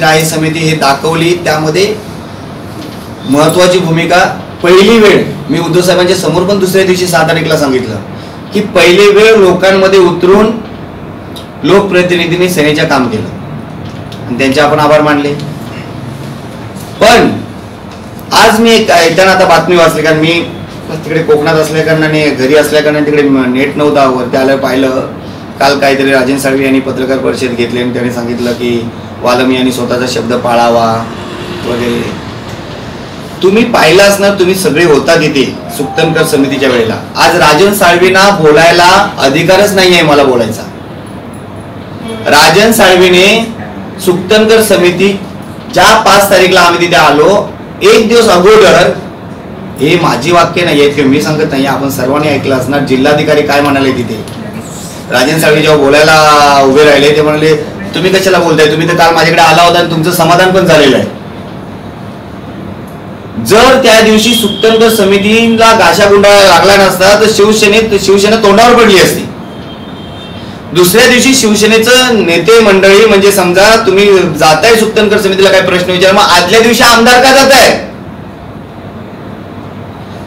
राय समिती हे दाखवली. त्यामध्ये महत्वाची भूमिका पहिली वेळ मी उद्धव साहेबांच्या समोर पण दुसऱ्या दिवशी सहा तारीखला सांगितलं की पहिली वेळ लोकांमध्ये उतरून लोकप्रतिनिधींनी सेनेच्या काम केलं. आणि त्यांचे आपण आभार मानले. पण आज मी एक येताना आता बातमी वाचली कारण मी तिकडे कोकणात असल्या कारणाने घरी असल्या कारणाने तिकडे नेट नव्हता वरती आलं पाहिलं. काल काहीतरी राजन साळवी यांनी पत्रकार परिषद घेतली आणि त्यांनी सांगितलं की वालम यांनी स्वतःचा शब्द पाळावा वगैरे. तुम्ही पाहिलं असणार तुम्ही सगळे होता तिथे सुक्तनकर समितीच्या वेळेला. आज राजन साळवींना बोलायला अधिकारच नाही आहे मला बोलायचा. राजन साळवीने सुक्तनकर समिती ज्या पाच तारीखला आम्ही तिथे आलो एक दिवस अगोदर हे माझी वाक्य नाही आहेत किंवा मी सांगत नाही आपण सर्वांनी ऐकलं असणार जिल्हाधिकारी काय म्हणाले तिथे? राजन साळवी जेव्हा बोलायला उभे राहिले ते म्हणाले तुम्ही कशाला बोलताय? तुम्ही तर काल माझ्याकडे आला होता आणि तुमचं समाधान पण झालेलं आहे. जर त्या दिवशी सुक्तनकर समितीला गाशा गुंडाळा लागला नसता तर शिवसेनेत शिवसेना तोंडावर पडली असती. दुसऱ्या दिवशी शिवसेनेचं नेते मंडळी म्हणजे समजा तुम्ही जाताय सुप्तनकर समितीला काही प्रश्न विचार मग आदल्या दिवशी आमदार का जात आहे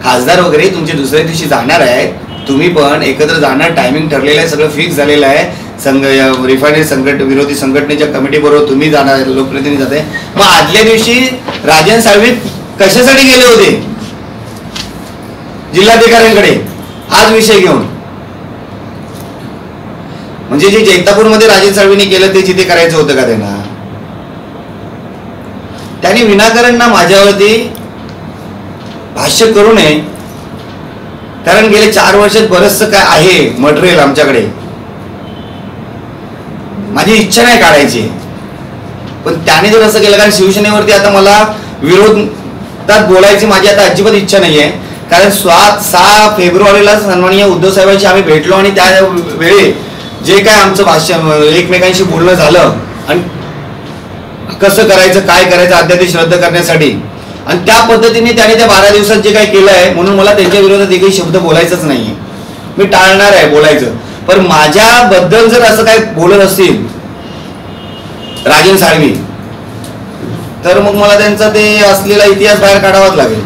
खासदार वगैरे तुमचे दुसऱ्या दिवशी जाणार आहे तुम्ही पण एकत्र जाणार. टायमिंग ठरलेलं आहे सगळं फिक्स झालेलं आहे. संघ रिफायनरी संघट विरोधी संघटनेच्या कमिटी बरोबर तुम्ही जाणार लोकप्रतिनिधी जाते मग आदल्या दिवशी राजन साळवी कशासाठी गेले होते? जिल्हाधिकाऱ्यांकडे. हाच विषय घेऊन. म्हणजे जे जैतापूरमध्ये राजन साळवीने केलं ते जिथे करायचं होतं का त्यांना? त्यांनी विनाकारण ना माझ्यावरती भाष्य करू नये. कारण गेले चार वर्षात बरंचसं काय आहे मटेरियल आमच्याकडे. माझी इच्छा नाही काढायची. पण त्याने जर असं केलं कारण शिवसेनेवरती आता मला विरोधात बोलायची माझी आता अजिबात इच्छा नाहीये. कारण सात सहा फेब्रुवारीला सन्माननीय उद्धव साहेबांशी आम्ही भेटलो आणि त्या वेळी जे काय आमचं भाष्य एकमेकांशी बोलणं झालं. आणि कसं करायचं काय करायचं अध्यादेश रद्द करण्यासाठी. आणि त्या पद्धतीने त्याने त्या बारा दिवसात जे काही केलं आहे म्हणून मला त्यांच्या विरोधात एकही शब्द बोलायचाच नाहीये. मी टाळणार आहे बोलायचं. पण माझ्याबद्दल जर असं काही बोलत असतील राजन साळवी तर मग मला त्यांचा ते असलेला इतिहास बाहेर काढावाच लागेल.